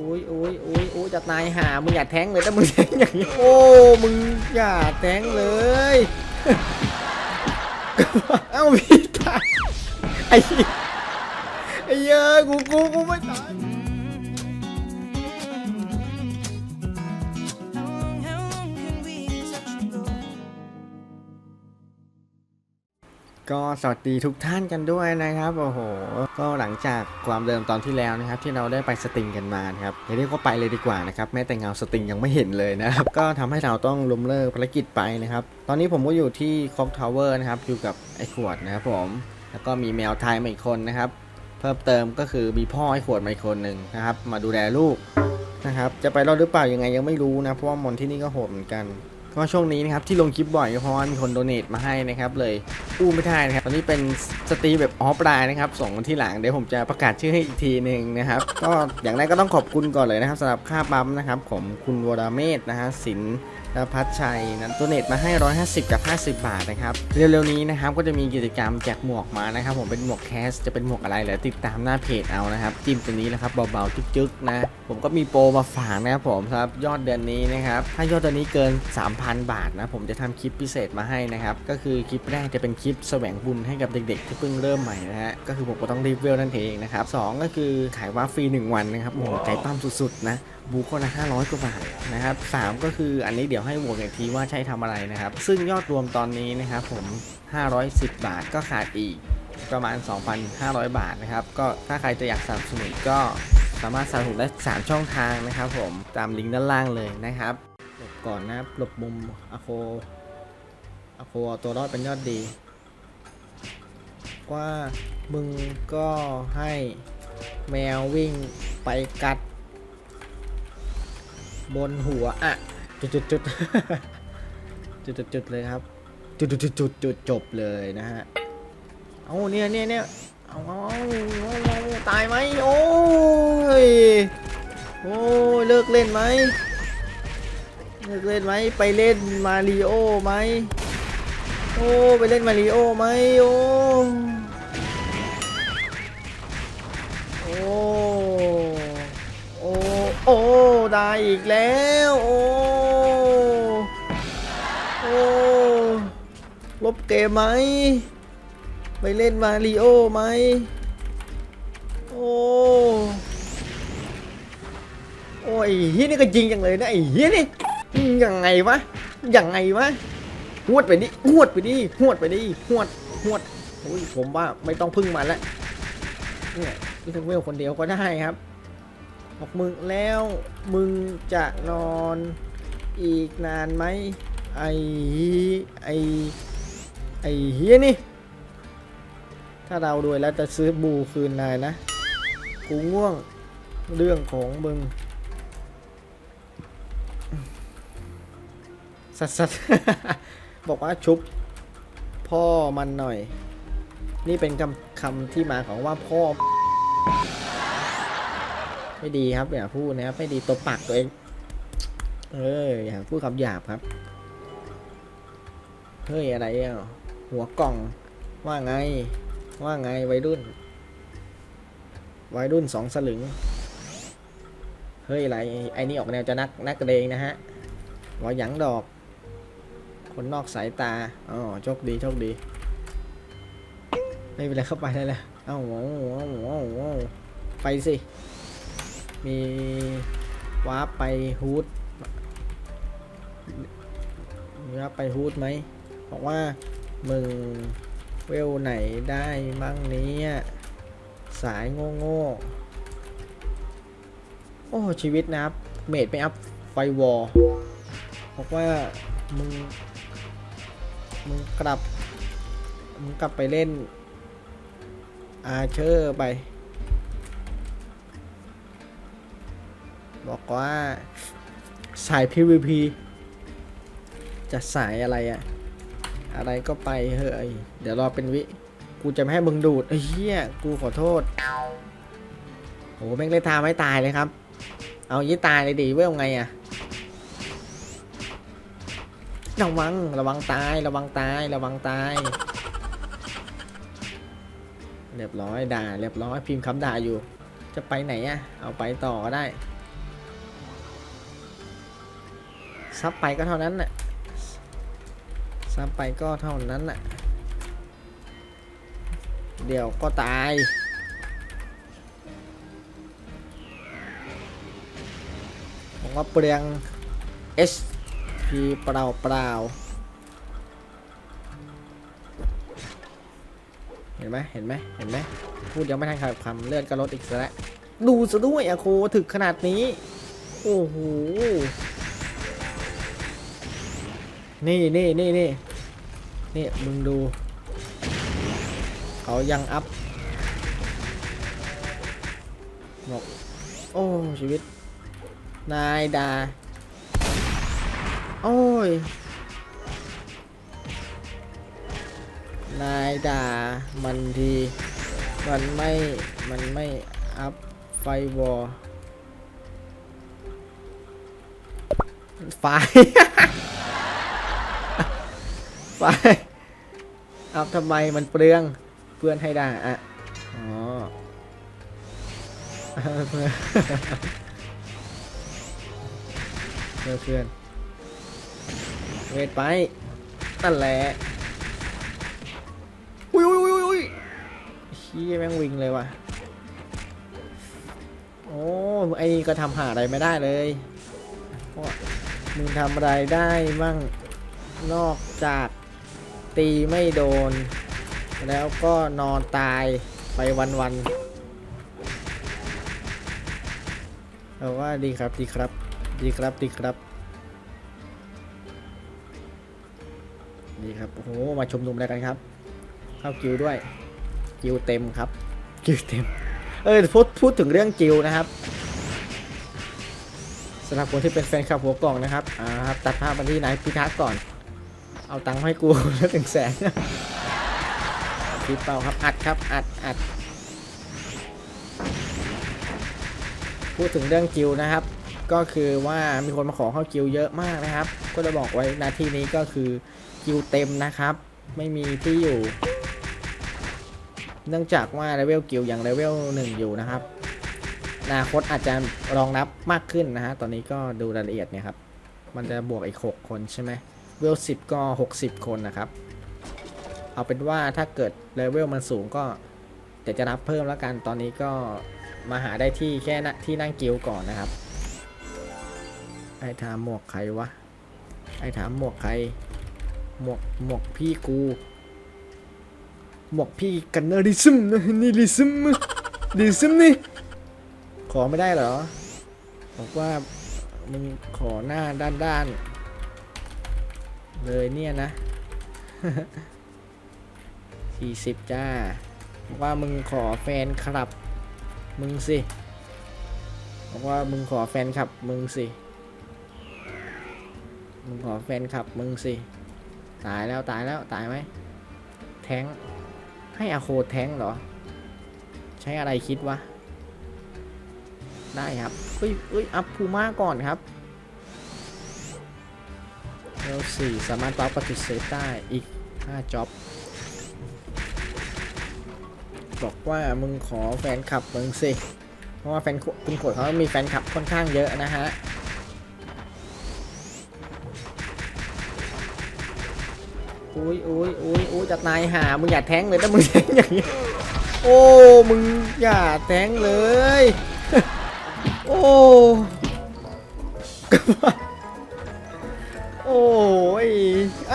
อุ้ยอุ้ยอุ้ยอุ้ยจะตายหามึงอย่าแทงเลยถ้ามึงแทงอย่างนี้โอ้มึงอย่าแทงเลยเอ้าพี่ตายไอ้ไอ้เหี้ยอะกูกูกูไม่ตาย ก็สวัสดีทุกท่านกันด้วยนะครับโอ้โห ก็หลังจากความเดิมตอนที่แล้วนะครับ ที่เราได้ไปสติงกันมานครับเรียกว่าไปเลยดีกว่านะครับแม้แต่เงาสติงยังไม่เห็นเลยนะครับ ก็ทำให้เราต้องล้มเลิกภารกิจไปนะครับ ตอนนี้ผมก็อยู่ที่คอกทาวเวอร์นะครับ อยู่กับไอ้ขวดนะครับผม แล้วก็มีแมวไทยมาอีกคนนะครับ เพิ่มเติมก็คือมีพ่อไอ้ขวดมาอีกคนหนึ่งนะครับ มาดูแลลูกนะครับ จะไปรอดหรือเปล่ายังไงยังไม่รู้นะเพราะว่ามอนที่นี่ก็โหดเหมือนกัน ก็ช่วงนี้นะครับที่ลงคลิปบ่อยก็เพราะว่ามีคนโดเนทมาให้นะครับเลยอู้ไม่ได้นะครับตอนนี้เป็นสตรีแบบออฟไลน์นะครับส่งวันที่หลังเดี๋ยวผมจะประกาศชื่อให้อีกทีหนึ่งนะครับก็อย่างแรกก็ต้องขอบคุณก่อนเลยนะครับสำหรับค่าปั๊มนะครับของคุณวราเมศนะฮะสิน พัชชัยนั้นโดเนทมาให้ 150 กับ 50 บาทนะครับ เร็วๆนี้นะครับก็จะมีกิจกรรมแจกหมวกมานะครับ ผมเป็นหมวกแคสจะเป็นหมวกอะไรเหรอติดตามหน้าเพจเอานะครับ จิ้มตัวนี้นะครับเบาๆจึ๊กๆนะ ผมก็มีโปรมาฝากนะครับผมครับ ยอดเดือนนี้นะครับ ถ้ายอดเดือนนี้เกิน 3,000 บาทนะ ผมจะทำคลิปพิเศษมาให้นะครับ ก็คือคลิปแรกจะเป็นคลิปแสวงบุญให้กับเด็กๆ ที่เพิ่งเริ่มใหม่นะฮะก็คือผมก็ต้องรีบเวลนั่นเองนะครับสองก็คือขายว่าฟรี1วันนะครับโอ้ใจปั้มสุดๆนะ บูก็ละ500 กว่าบาทนะครับสามก็คืออันนี้เดี๋ยวให้โหวตอีกทีว่าใช้ทำอะไรนะครับ ซึ่งยอดรวมตอนนี้นะครับผม 510 บาทก็ขาดอีกประมาณ 2,500 บาทนะครับ ก็ถ้าใครจะอยากสนับสนุนก็สามารถสนับสนุนได้ 3 ช่องทางนะครับผมตามลิงก์ด้านล่างเลยนะครับหลบก่อนนะหลบมุมอะโคอะโคตัวรอดเป็นยอดดีว่ามึงก็ให้แมววิ่งไปกัด บนหัวอะจุดจุดจุดจุดจุดจุดเลยครับ จุดจุดจุดจุดจุดจบเลยนะฮะเอาเนี่ยเนี่ยเนี่ยเอาเอาเอาตายไหมโอ้ยโอ้ยเลิกเล่นไหมเลิกเล่นไหมไปเล่นมาริโอไหมโอ้ไปเล่นมาริโอไหมโอ้ โอ้ ได้อีกแล้ว โอ้ โอ้ ลบเกมไหม ไปเล่นมาริโอไหม โอ้ โอ้ยเฮียนี่ก็จริงจังเลยนะไอ้เฮียนี่ยังไงวะ ยังไงวะหวดไปดิหวดไปดิหวดไปดิหวดหวดโอ้ยผมว่าไม่ต้องพึ่งมันแล้วเนี่ยพี่ถึงเวลคนเดียวก็ได้ครับ บอกมึงแล้วมึงจะนอนอีกนานไหมไอ้ไอ้ไอ้เฮียนี่ ถ้าเรารวยแล้วจะซื้อบูคืนนายนะ กูง่วงเรื่องของมึงสัสสัสบอกว่าชุบพ่อมันหน่อย นี่เป็นคำคำที่มาของว่าพ่อ ไม่ดีครับอย่าพูดนะครับไม่ดีตบปากตัวเอง เอออย่าพูดคำหยาบครับ เฮ้ยอะไรอะหัวกล่อง ว่าไง ว่าไงวัยรุ่น วัยรุ่นสองสลึง เฮ้ยอะไรไอ้นี่ออกแนวจะนักนักเลงนะฮะว่าหยังดอก คนนอกสายตาอ๋อโชคดีโชคดี ไม่เป็นไรเข้าไปได้แล้วเอ้าโอ้โหโอ้โหโอ้โหไปสิ มีวาร์ปไปฮูดมีวาร์ปไปฮูดไหม บอกว่ามึงเวลไหนได้มั่งเนี้ยสายโง่โง่โอ้ชีวิตนะครับ เมดไม่อัพไฟวอลบอกว่ามึง มึงกลับ มึงกลับไปเล่นอาเชอร์ไป บอกว่าสาย PVP จะสายอะไรอะอะไรก็ไปเฮ้ยเดี๋ยวรอเป็นวิ กูจะไม่ให้มึงดูดเฮียกูขอโทษโหแม่งเล่นทาไม่ตายเลยครับ เอายี่ตายเลยดิเว้ยงไงอะระวังระวังตายระวังตายระวังตายเรียบร้อยด่าเรียบร้อยพิมพ์คำด่าอยู่ จะไปไหนอะเอาไปต่อก็ได้ ซับไปก็เท่านั้นน่ะซับไปก็เท่านั้นน่ะ เดี๋ยวก็ตาย ผมว่าเปลือง HP เปล่าเปล่าเห็นไหมเห็นไหมเห็นไหมพูดยังไม่ทันขาดคำเลือดก็ลดอีกแล้ว ดูซะด้วยอะโคถึกขนาดนี้ โอ้โห นี่นี่นี่นี่นี่มึงดู เขายังอัพบอกโอ้ชีวิต นายดา โอ้ย นายดา มันที มันไม่ มันไม่อัพไฟวอลไฟ ไฟอัพทำไมมันเปลืองเพื่อนให้ได่าอะอ๋อเพื่อนเพื่อนเวทไปนั่นแหละอุ้ยอุ้ยอุ้ยอุ้ยชี้ยแม่งวิ่งเลยว่ะโอ้ไอ้ก็ทำหาอะไรไม่ได้เลยมึงทำอะไรได้มั่งนอกจาก ตีไม่โดน แล้วก็นอนตายไปวันๆเอาว่าดีครับดีครับ ดีครับดีครับ ดีครับ โอ้โห มาชมนุมอะไรกันครับ เข้ากิวด้วย กิวเต็มครับ กิวเต็ม เออพูดพูดถึงเรื่องกิวนะครับสำหรับคนที่เป็นแฟนคลับหัวกล่องนะครับ อ่าครับ ตัดภาพมาที่ไหนพิทักษ์ก่อน เอาตังค์ให้กูแล้วถึงแสนคลิปเปล่าครับ อัดครับ อัดอัดพูดถึงเรื่องกิวนะครับ ก็คือว่ามีคนมาขอเข้ากิวเยอะมากนะครับ ก็จะบอกไว้นาทีนี้ก็คือกิวเต็มนะครับ ไม่มีที่อยู่ เนื่องจากว่าเลเวลกิลยังเลเวลหนึ่งอยู่นะครับอนาคตอาจจะรองรับมากขึ้นนะฮะ ตอนนี้ก็ดูรายละเอียดเนี่ยครับ มันจะบวกอีก 6 คนใช่ไหม เวล10ก็ 60 คนนะครับ เอาเป็นว่าถ้าเกิดเลเวลมันสูงก็เดี๋ยวจะรับเพิ่มแล้วกันตอนนี้ก็มาหาได้ที่แค่นะที่นั่งกิลก่อนนะครับ ไอ้ถามหมวกใครวะ ไอ้ถามหมวกใคร หมวกหมวกพี่กู หมวกพี่กันนริซึมนะนี่ริซึมริซึมนี่ ขอไม่ได้เหรอ บอกว่ามึงขอหน้าด้านด้าน เลยเนี่ยนะสี่สิบจ้าบอกว่ามึงขอแฟนคลับ มึงสิ บอกว่ามึงขอแฟนคลับ มึงสิ มึงขอแฟนคลับ มึงสิ ตายแล้วตายแล้วตายไหม แทงให้อโคแทงเหรอ ใช้อะไรคิดวะ ได้ครับเฮ้ยเฮ้ยอัพพูมาก่อนครับ เวลสี่สามารถปั๊บปฏิเสธได้อีก5จ็อบบอกว่ามึงขอแฟนคลับมึงสิ เพราะว่าแฟนคุณขวดเขามีแฟนคลับค่อนข้างเยอะนะฮะอุ้ยอุ้ยอุ้ยอุ้ยจะตายหา มึงอย่าแทงเลยถ้ามึงแทงอย่างนี้ โอ้ มึงอย่าแทงเลย โอ้โ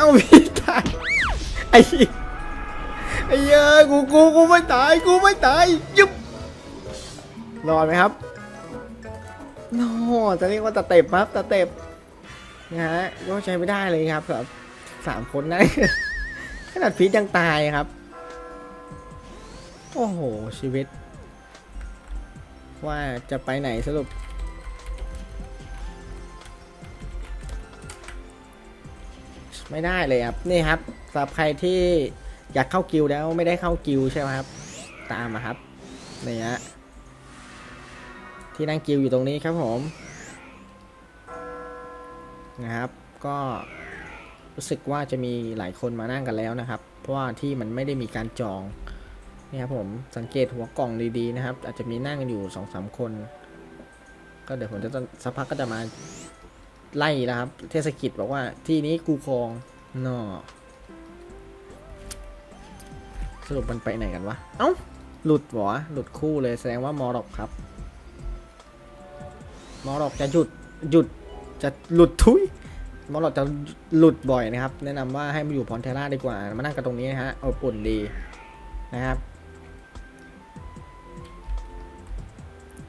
าพี่ตายไอ้ไอ้เหี้ยอะกูกูกูไม่ตายกูไม่ตายยุบรอดไหมครับโน่จะเรียกว่าตะเต็บครับตะเต็บนะฮะก็ใช้ไม่ได้เลยครับครับสามคนนะขนาดพีทยังตายครับ โอ้โหชีวิต ว่าจะไปไหนสรุป ไม่ได้เลยครับนี่ครับสำหรับใครที่อยากเข้ากิลแล้วไม่ได้เข้ากิลใช่ไหมครับ ตามมาครับนี่ฮะที่นั่งกิลอยู่ตรงนี้ครับผมนะครับ ก็รู้สึกว่าจะมีหลายคนมานั่งกันแล้วนะครับ เพราะว่าที่มันไม่ได้มีการจองนี่ครับผมสังเกตหัวกล่องดีๆนะครับ อาจจะมีนั่งกันอยู่สองสามคน ก็เดี๋ยวผมจะสักพักก็จะมา ไล่นะครับ เทศกิจบอกว่าที่นี้กูครองนอสรุปมันไปไหนกันวะ เอ้า หลุดหรอหลุดคู่เลยแสดงว่ามอรอกครับ มอรอกจะหยุดหยุดจะหลุดทุยมอรอกจะหลุดบ่อยนะครับ แนะนำว่าให้มาอยู่พรเทล่าดีกว่า มานั่งกันตรงนี้นะฮะอบอุ่นดีนะครับ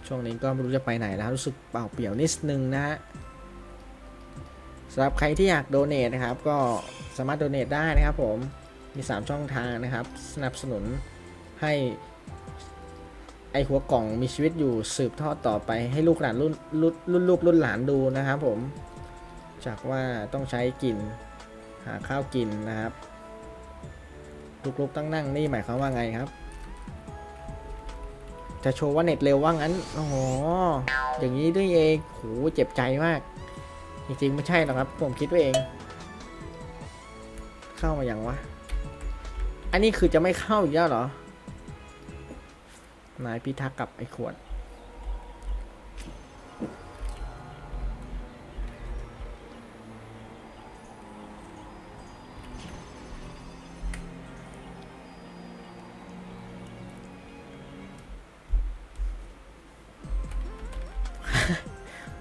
ช่วงนี้ก็ไม่รู้จะไปไหนแล้วรู้สึกเปล่าเปลี่ยวนิดนึงนะฮะ สำหรับใครที่อยากโดเน a นะครับ ก็สามารถโดเน a ได้นะครับผม มี 3 ช่องทางนะครับ สนับสนุนให้ ไอหัวกล่องมีชีวิตอยู่สืบทอดต่อไปให้ลูกหลานรุ่นรุ่นรุ่นลูกรุ่นหลานดูนะครับผม จากว่าต้องใช้กินหาข้าวกินนะครับลูกๆตั้งนั่งนี่หมายความว่าไงครับ จะโชว์ว่าเน็ตเร็วว่างั้น โอ๋ออย่างนี้ด้วยเองโหเจ็บใจมาก จริงๆไม่ใช่หรอกครับ ผมคิดไว้เอง เข้ามาอย่างวะ อันนี้คือจะไม่เข้าอีกแล้วเหรอ นายพิทักษ์กับไอ้ขวด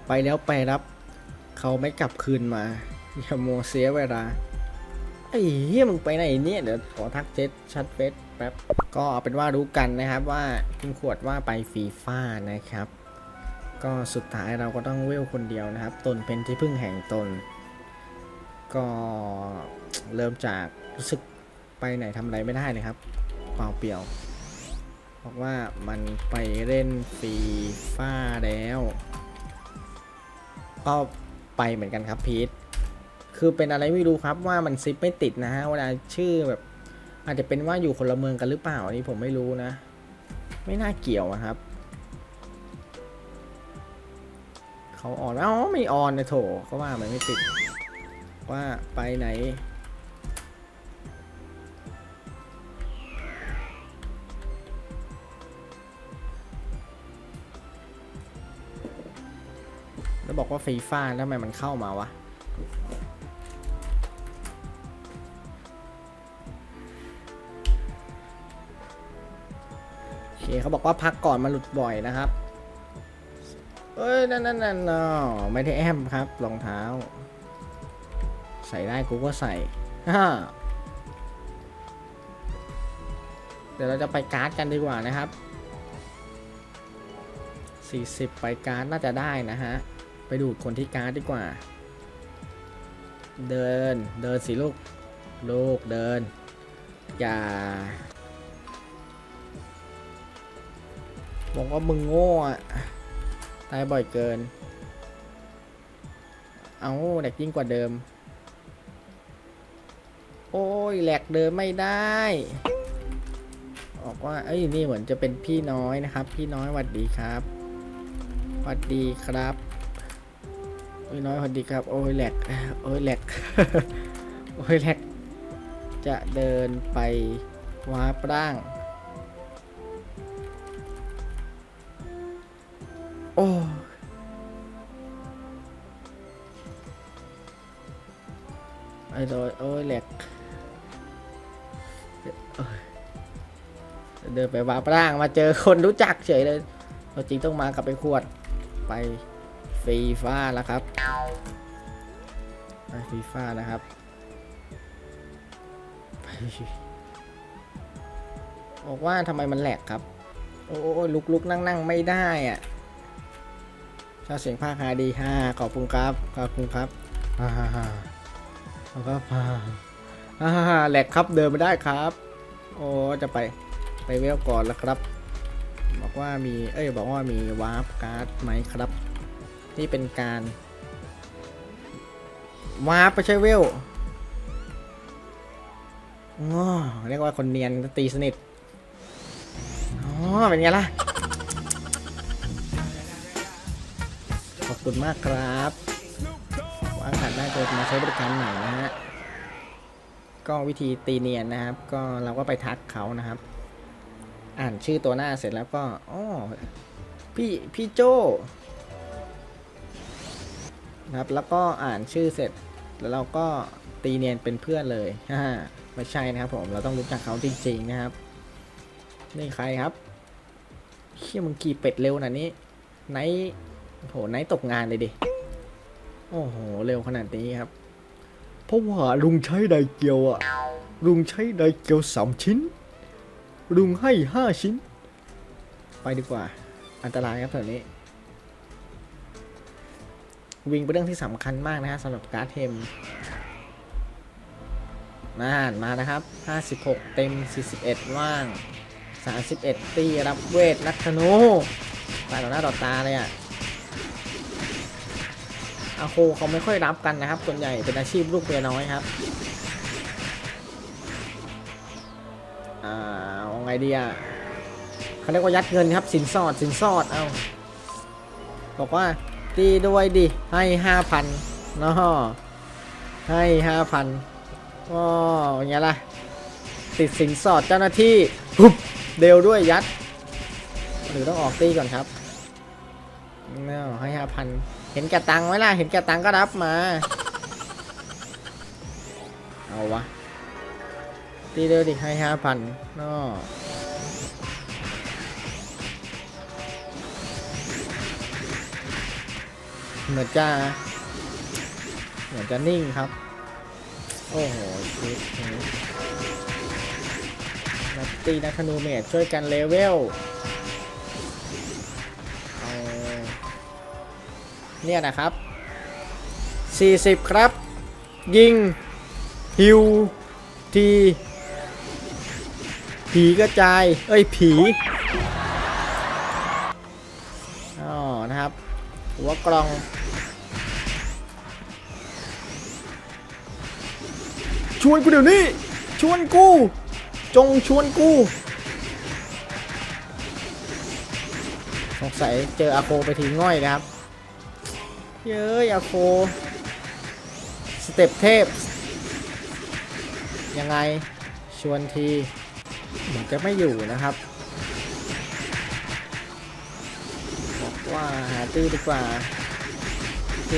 ไปแล้วไปรับ เขาไม่กลับคืนมาอย่าโมวเสียเวลาไอ้เหี้ยมึงไปไหนเนี่ยเดี๋ยวขอทักเจ็ดชัดเฟซแป๊บก็เอาเป็นว่ารู้กันนะครับว่าคุณขวดว่าไปฟีฟ่านะครับ ก็สุดท้ายเราก็ต้องเวลคนเดียวนะครับ ตนเป็นที่พึ่งแห่งตน ก็เริ่มจากรู้สึกไปไหนทำอะไรไม่ได้เลยครับเปล่าเปลี่ยวบอกว่ามันไปเล่นฟีฟ่าแล้วก็ ไปเหมือนกันครับพีทคือเป็นอะไรไม่รู้ครับว่ามันซิปไม่ติดนะฮะเวลาชื่อแบบอาจจะเป็นว่าอยู่คนละเมืองกันหรือเปล่าอันนี้ผมไม่รู้นะ ไม่น่าเกี่ยวครับเขาออนอ๋อไม่ออนนะโถเขาว่ามันไม่ติดว่าไปไหน แล้วบอกว่าฟีฟ่าแล้วทำไมมันเข้ามาวะ โอเคเขาบอกว่าพักก่อนมาหลุดบ่อยนะครับ เอ้ย นั่นนั่นนั่นไม่ได้แอมครับรองเท้า ใส่ได้กูก็ใส่ฮ่าเดี๋ยวเราจะไปการ์ดกันดีกว่านะครับ 40 ไปการ์ดน่าจะได้นะฮะ ดูคนที่การ์ดดีกว่า เดินเดินสิลูก ลูกเดิน อย่าบอกว่ามึงโง่อะตายบ่อยเกิน เอาแหลกยิ่งกว่าเดิม โอ้ยแหลกเดิมไม่ได้บอกว่า เอ้ย นี่เหมือนจะเป็นพี่น้อยนะครับ พี่น้อยหวัดดีครับหวัดดีครับ พี่น้อยหวัดดีครับ โอ้ยแหลก โอ้ยแหลก โอ้ยแหลก จะเดินไปวาร์ปร่าง โอ้ไอ้โดยโอ้ยแหลกเดินไปวาร์ปร่างมาเจอคนรู้จักเฉยเลยเราจริงต้องมากับไปขวดไป ฟีฟ่าแล้วครับไปฟีฟ่านะครับบอกว่าทำไมมันแหลกครับ โอ้ยลุกลุกนั่งนั่งไม่ได้อะชอบเสียงภาคฮาดีฮ่าขอบคุณครับ ขอบคุณครับฮ่าฮ่าฮ่าขอบคุณครับฮาฮ่าฮ่าฮ่าแหลกครับเดินไม่ได้ครับ โอ้จะไปไปเวลก่อนแล้วครับ บอกว่ามี เอ้ย บอกว่ามีวาร์ปการ์ดไหมครับ นี่เป็นการวาร์ปไปใช่เวลง้อเรียกว่าคนเนียนตีสนิท อ๋อ เป็นไงล่ะ ขอบคุณมากครับว่างขัดได้เจอมาใช้บริการใหม่นะฮะ ก็วิธีตีเนียนนะครับ ก็เราก็ไปทักเขานะครับ อ่านชื่อตัวหน้าเสร็จแล้วก็อ๋อพี่ พี่โจ นะครับ แล้วก็อ่านชื่อเสร็จ แล้วเราก็ตีเนียนเป็นเพื่อนเลยฮ่าไม่ใช่นะครับผม เราต้องรู้จักเขาจริงๆนะครับ นี่ใครครับเขี้ยมึงกี่เป็ดเร็วขนาดนี้ ไนท์โห ไนท์ตกงานเลยดิ โอ้โห เร็วขนาดนี้ครับ เพราะว่าลุงใช้ไดเกียวอะลุงใช้ไดเกียวสามชิ้น ลุงให้ห้าชิ้น ไปดีกว่า อันตรายครับแถวนี้ วิ่งเป็นเรื่องที่สำคัญมากนะฮะสำหรับการ์ดเทมมามานะครับ 56 เต็ม 41 ว่าง 31 ตีรับเวทนักธนูตายต่อหน้าต่อตาเลยอะอาโคเขาไม่ค่อยรับกันนะครับ ส่วนใหญ่เป็นอาชีพลูกเมียน้อยครับ อ่าเอาไงดีอะเขาเรียกว่ายัดเงินครับ สินสอด สินสอด เอา บอกว่า ตีด้วยดิ ให้ห้าพันเนาะให้ห้าพันอ๋อย่างเงี้ยล่ะ ติดสินสอดเจ้าหน้าที่ปุ๊บเดวด้วยยัด หรือต้องออกตีก่อนครับเนาะให้ห้าพันเห็นแก่ตังไหมล่ะ เห็นแก่ตังก็รับมา เอาวะตีเดียวดิให้ห้าพันเนอ เหมือนจะเหมือนจะนิ่งครับ โอ้โหชิดนักตีนักธนูเมจช่วยกันเลเวลเอาเนี่ยนะครับ 40 ครับ ยิง ฮิว ที ผีกระจาย เอ้ย ผี กล่อง ชวนกูเดี๋ยวนี้ ชวนกู จงชวนกูสงสัยเจออาโคไปทีง่อยนะครับ เย้ยอาโค สเต็ปเทพ ยังไงชวนทีเหมือนจะไม่อยู่นะครับบอกว่าหาตี้ดีกว่า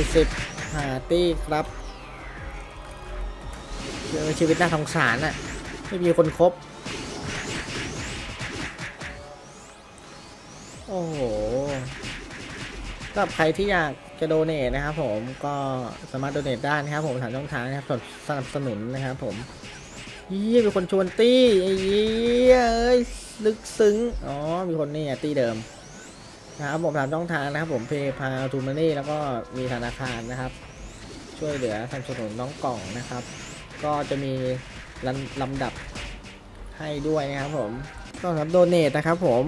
40หาตี้ครับเจอชีวิตน่าสงสารอะ่ะ ไม่มีคนครบ โอ้โหสำหรับใครที่อยากจะโดเนทนะครับผมก็สามารถโดเนทได้นะครับผมผ่านช่องทางนะครับสนับสนุนนะครับผมยี่มีคนชวนตี้ไอ้ยี่เอ้ยลึกซึ้ง อ๋อ มีคนนี่ตี้เดิม นะครับผมถามช่องทางนะครับผมเพย์พาทูมานี่แล้วก็มีธนาคารนะครับ ช่วยเหลือสนับสนุนน้องกล่องนะครับ ก็จะมีลำลำดับให้ด้วยนะครับผมก็สำหรับโดเนทนะครับผม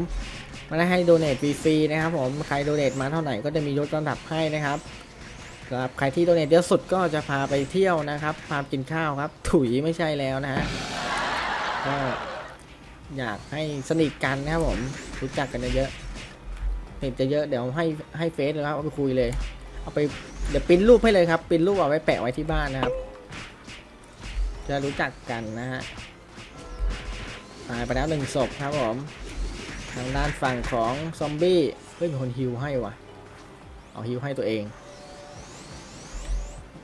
มาได้ให้โดเนทฟรีๆนะครับผมใครโดเนทมาเท่าไหร่ก็จะมียศลำดับให้นะครับสำหรับใครที่โดเนทเยอะสุดก็จะพาไปเที่ยวนะครับ พากินข้าวครับ ถุยไม่ใช่แล้วนะฮะก็อยากให้สนิทกันนะครับผมรู้จักกันเยอะๆ เห็นจะเยอะเดี๋ยวให้ให้เฟซเลยครับเอาไปคุยเลย เอาไปเดี๋ยวปริ้นรูปให้เลยครับปริ้นรูปเอาไว้แปะไว้ที่บ้านนะครับ จะรู้จักกันนะฮะตายไปแล้วหนึ่งศพครับผมทางด้านฝั่งของซอมบี้เฮ้ยมีคนฮิวให้วะเอาฮิวให้ตัวเอง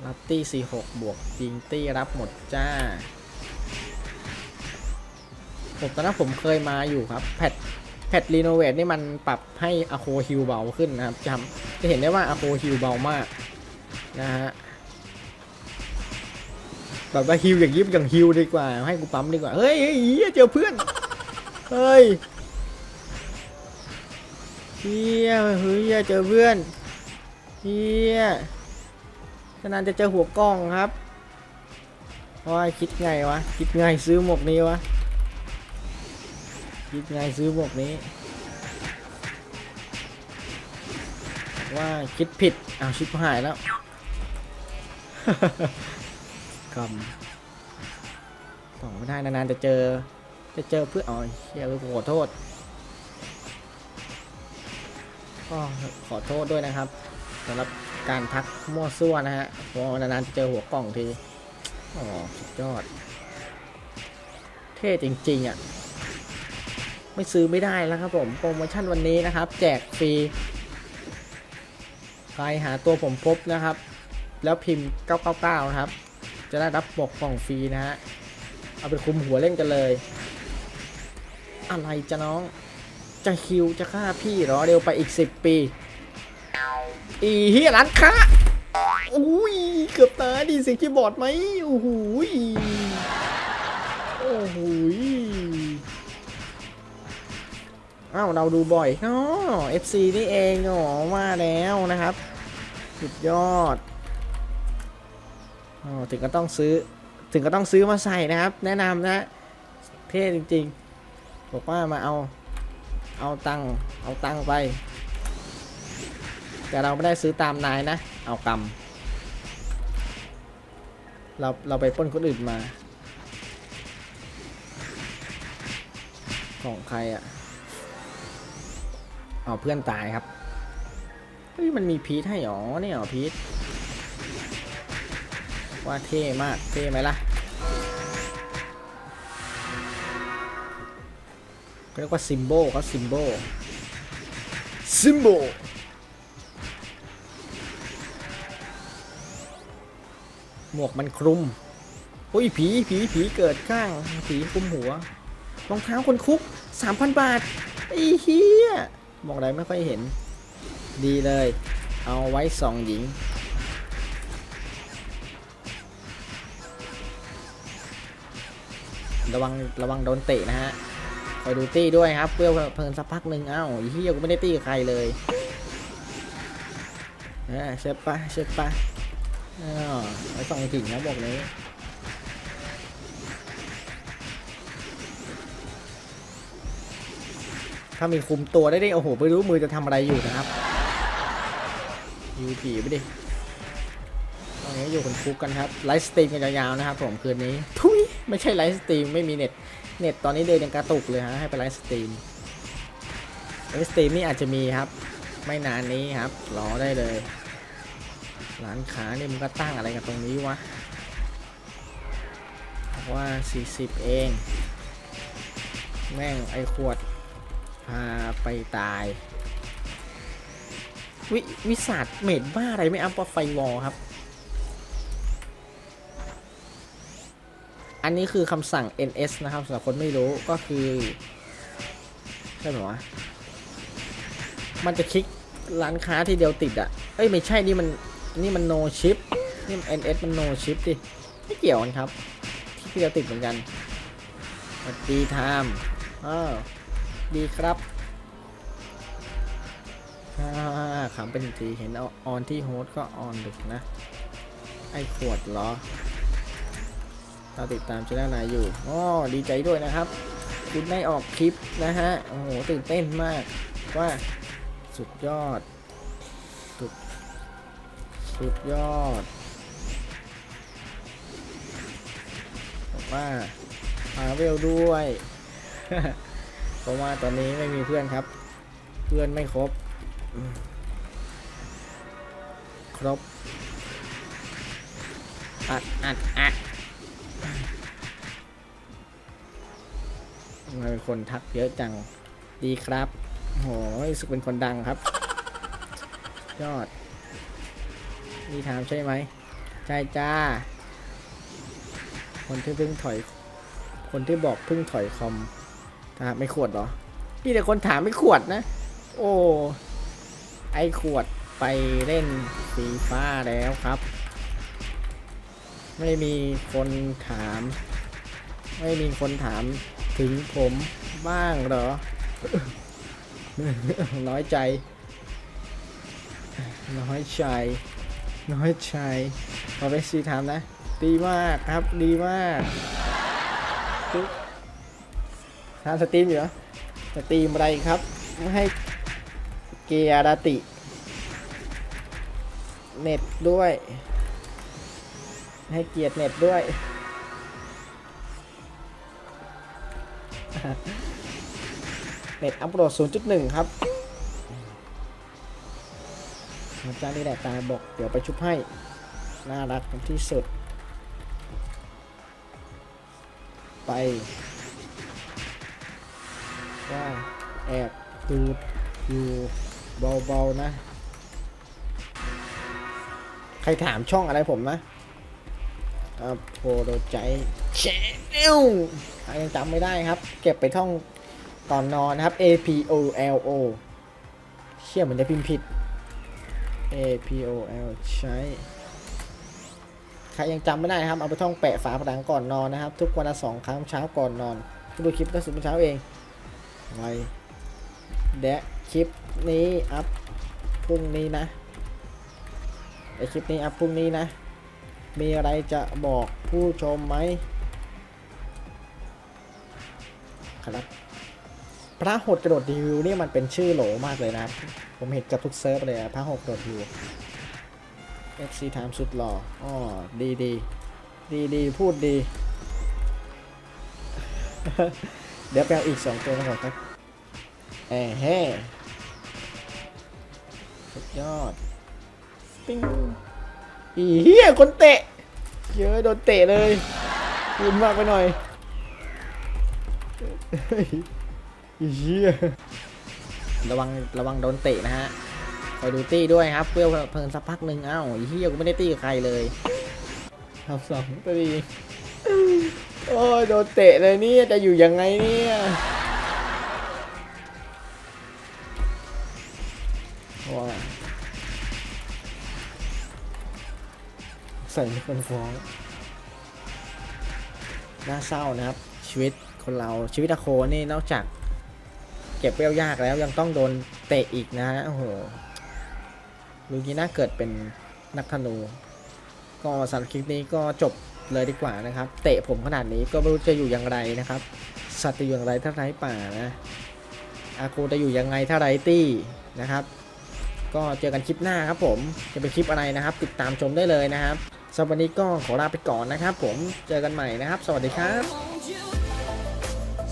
รับตี้46 บวกยิงตี้รับหมดจ้าผมตอนนั้นผมเคยมาอยู่ครับแพท พทรีโนเวทนี่มันปรับให้อโคฮิวเบาขึ้นนะครับจำจะเห็นได้ว่าอโคฮิวเบามากนะฮะแบบว่าฮิวอย่างยิบอย่างฮิวดีกว่า ให้กูปั๊มดีกว่า เฮ้ยเฮ้ยเหี้ยเจอเพื่อน เฮ้ยเฮียเฮ้ยเจอเพื่อนเฮียนานจะเจอหัวกล้องครับว่าคิดไงวะ คิดไงซื้อหมวกนี้วะ คิดไงซื้อหมวกนี้ ว่าคิดผิดเอาชิบหายแล้วกำต่อไม่ได้นานๆจะเจอ จะเจอเพื่อนอ๋อเฮียขอโทษก็ขอโทษด้วยนะครับสำหรับการทักมั่วซั่วนะฮะพอนานๆจะเจอหัวกล่องที อ๋อ สุดยอด เท่จริง ๆ อะ ไม่ซื้อไม่ได้แล้วครับผมโปรโมชั่นวันนี้นะครับ แจกฟรีใครหาตัวผมพบนะครับ แล้วพิมพ์ 999 นะครับ จะได้รับปกกล่องฟรีนะฮะเอาไปคุมหัวเล่นกันเลย อะไรจะน้อง จะคิวจะฆ่าพี่หรอเร็วไปอีก 10 ปี อีเฮียร้านค้าอุ้ย เกือบตายดิสียงคีย์บอร์ดไหมโอ้โหโอ้โห อ้าวเราดูบ่อยอ๋อ FC นี่เองอ๋อมาแล้วนะครับ สุดยอดอ๋อถึงก็ต้องซื้อ ถึงก็ต้องซื้อมาใส่นะครับ แนะนำนะ เท่จริงๆ บอกว่ามาเอา เอาตังค์เอาตังค์ไป แต่เราไม่ได้ซื้อตามนายนะ เอากำเราเราไปป้นคนอื่นมา ของใครอะ่ะ เอาเพื่อนตายครับเฮ้ยมันมีพีทให้หรอเนี่ยเหรอพีทว่าเท่มากเท่ไหมล่ะเขาเรียกว่าซิมโบเขาซิมโบซิมโบหมวกมันคลุมโอ้ยผีผีผีเกิดข้างผีคลุมหัวรองเท้าคนคุก 3,000 บาทไอ้เฮีย มองอะไรไม่ค่อยเห็น ดีเลย เอาไว้ส่องหญิง ระวังระวังโดนเตะนะฮะคอยดูตี้ด้วยครับเพื่อเพลินสักพักหนึ่งเอ้าเฮียกูไม่ได้ตี้กับใครเลยเออเช็ดปะเช็ดปะอ้าวไว้ส่องถึงนะบอกเลย ถ้ามีคุมตัวได้ดิโอ้โหไม่รู้มือจะทำอะไรอยู่นะครับยูผีไปดิตอนนี้อยู่คนคุกกันครับไลฟ์สตรีมกันยาวๆนะครับ ผมคืนนี้ทุยไม่ใช่ไลฟ์สตรีมไม่มีเน็ตเน็ตตอนนี้เดินยังกระตุกเลยฮะให้ไปไลฟ์สตรีมไลฟ์สตรีมนี่อาจจะมีครับ ไม่นานนี้ครับรอได้เลยร้านค้านี่มันก็ตั้งอะไรกันตรงนี้วะว่า 40 เอง แม่งไอขวด พาไปตาย วิวิสาดเมดบ้าอะไรไม่อัพไฟวอลครับ อันนี้คือคำสั่ง ns นะครับสำหรับคนไม่รู้ก็คือใช่ไหมวะมันจะคลิกร้านค้าที่เดียวติดอะ่ะ เอ้ย ไม่ใช่ นี่มัน นี่มัน no ship นี่มัน ns มัน no ship ดิ ไม่เกี่ยวกันครับ ที่เดียวติดเหมือนกันสวัสดีไทม์อ้าว ดีครับอ่าขำเป็นทีเห็นเอาออนที่โฮสก็ออนดึกนะ ไอ้ขวดเหรอ เราติดตามช่องนายอยู่อ๋อดีใจด้วยนะครับ คุณได้ออกคลิปนะฮะ โอ้โห ตื่นเต้นมาก ว่า สุดยอด สุด สุดยอดบอกว่ามาเวลด้วย เพราะว่าตอนนี้ไม่มีเพื่อนครับ เพื่อนไม่ครบ ครบอัดอัดอัดทำไมเป็นคนทักเยอะจัง ดีครับโหรู้สึกเป็นคนดังครับ ยอด นี่ถามใช่ไหม ใช่จ้า คนที่เพิ่งถอย คนที่บอกเพิ่งถอยคอม ถาไม่ขวดเหรอนี่แต่คนถามไม่ขวดนะ โอ้ไอขวดไปเล่นฟีฟ้าแล้วครับ ไม่มีคนถาม ไม่มีคนถามถึงผมบ้างเหรอ น้อยใจ น้อยใจ น้อยใจขอไปซีถามนะ ดีมากครับ ดีมาก ทานสตรีมอยู่เหรอสตรีมอะไรครับ ไม่ให้เกียรติ เน็ตด้วย ให้เกียรติเน็ตด้วย เน็ตอัปโหลด 0.1 ครับอาจารย์นี่แหละตาบอก เดี๋ยวไปชุบให้ น่ารักที่สุด ไป ว่าแอบดูดอยู่เบาๆนะ ใครถามช่องอะไรผมนะอโพโดใจแชนแนลยังจำไม่ได้ครับ เก็บไปท่องก่อนนอนนะครับ A P O L O เชื่อเหมือนจะพิมพ์ผิด A P O L ใช้ใครยังจำไม่ได้นะครับ เอาไปท่องแปะฝาผนังก่อนนอนนะครับ ทุกวันละสองครั้งเช้าก่อนนอนดูคลิปล่าสุดเมื่อเช้าเอง ไวแดะคลิปนี้อัพพรุ่งนี้นะไอคลิปนี้อัพพรุ่งนี้นะ มีอะไรจะบอกผู้ชมไหมครับพระหดกระโดดรีวิวนี่มันเป็นชื่อโหลมากเลยนะ ผมเห็นกับทุกเซิร์ฟเลยอะพระหดกระโดดรีวิว FC ถามสุดหล่ออ๋อดีดีดีดีพูดดี เดี๋ยวไปเอาอีกสองตัวมาก่อนครับแอะแฮ่สุดยอด ปิ้งอีเหี้ยคนเตะ เยอะโดนเตะเลยรุนมากไปหน่อยเฮ้ยอีเหี้ยระวังระวังโดนเตะนะฮะคอยดูตี้ด้วยครับเพื่อเพลินสักพักหนึ่งเอ้าไอ้เฮียกูไม่ได้ตี้กับใครเลยทำสองตี โอ้ยโดนเตะเลยเนี่ยจะอยู่ยังไงเนี่ยว้าใส่คนฟ้องน่าเศร้านะครับ ชีวิตคนเราชีวิตอะโคนี่นอกจากเก็บเปรี้ยวยากแล้วยังต้องโดนเตะอีกนะฮะโอ้โหลูกี้น่าเกิดเป็นนักธนู ก็สำหรับคลิปนี้ก็จบ เลยดีกว่านะครับ เตะผมขนาดนี้ก็ไม่รู้จะอยู่อย่างไรนะครับ สัตว์จะอยู่อย่างไรถ้าไร้ป่านะ อากูจะอยู่ยังไงถ้าไร้ตี้นะครับ ก็เจอกันคลิปหน้าครับผม จะเป็นคลิปอะไรนะครับ ติดตามชมได้เลยนะครับสำหรับวันนี้ก็ขอลาไปก่อนนะครับ ผม เจอกันใหม่นะครับ สวัสดีครับ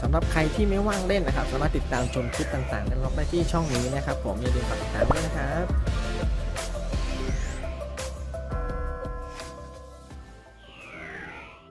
สำหรับใครที่ไม่ว่างเล่นนะครับ สามารถติดตามชมคลิปต่างๆได้รับได้ที่ช่องนี้นะครับ ผมอย่าลืมกดติดตามด้วยนะครับ